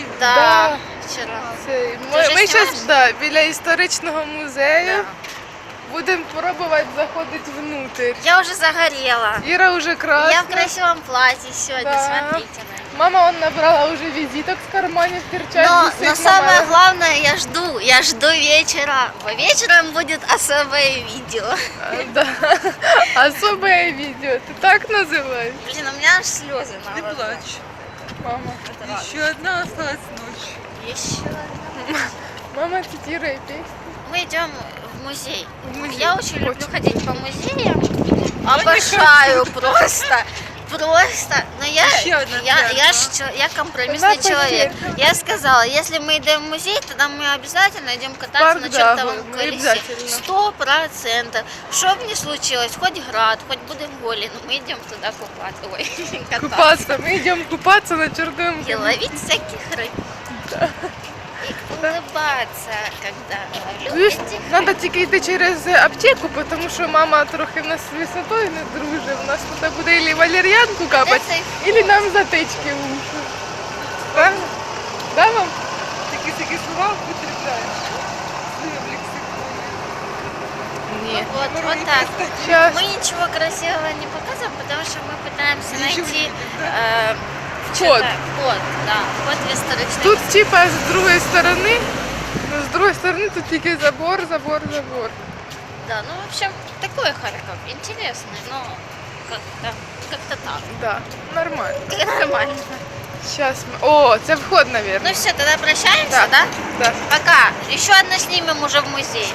були? Да, Да. вчера. Це, Ти ми вже ми зараз знімаєш? да, біля історичного музею Да. будемо пробувати заходити внутрь. Я уже загорела. Іра вже красна. Я в красивом платье сегодня, Да. смотрите на меня. Мама он набрала уже визиток с карманів, перчатки. Но, висить, но мама- самое главное, я жду, я жду вечера. Вечером будет особое видео. А, Да. Особое видео. Ты так называешь? Блин, у меня аж слезы на Не глазах. плачь. Мама. Еще одна осталась ночь. Еще одна. Мама цитирует песню. Мы идем в музей. В музей. Я очень люблю Очень. ходить по музеям. Обожаю просто. Просто. Но я, Еще одна я, я, церковь. ж я компромиссный Одна человек. Я сказала, если мы идем в музей, тогда мы обязательно идем кататься Парк, на да, чертовом мы колесе. обязательно. Сто процентов. Что бы ни случилось, хоть град, хоть будем голі, но мы идем туда купаться. Ой, кататься. Купаться. Мы идем купаться на чертовом И ловить всяких рыб И улыбаться, когда Видиш, люди Надо тільки йти через аптеку, тому що мама трохи в нас з висотою не дружить. У нас тут буде і валер'янку капати, Це і нам затички в уші. Правильно? Да, мам? Такі такі слова употребляєш. Своїм лексиконом. Ні. Вот, вот так. Сейчас. Мы ничего красивого не показываем, потому что мы пытаемся Ничего найти не видно, э, Вход. что-то- Вход, да, вход в историчный Тут музей. типа з другої сторони, ну, з другої сторони тут тільки забор, забор, забор. Да, ну в общем, такой Харьков, интересный, но как-то как-то так. Да, нормально. Нормально. Сейчас мы... О, це вход, наверное. Ну все, тогда прощаемся, да? да. Пока. Еще одну снимем уже в музее.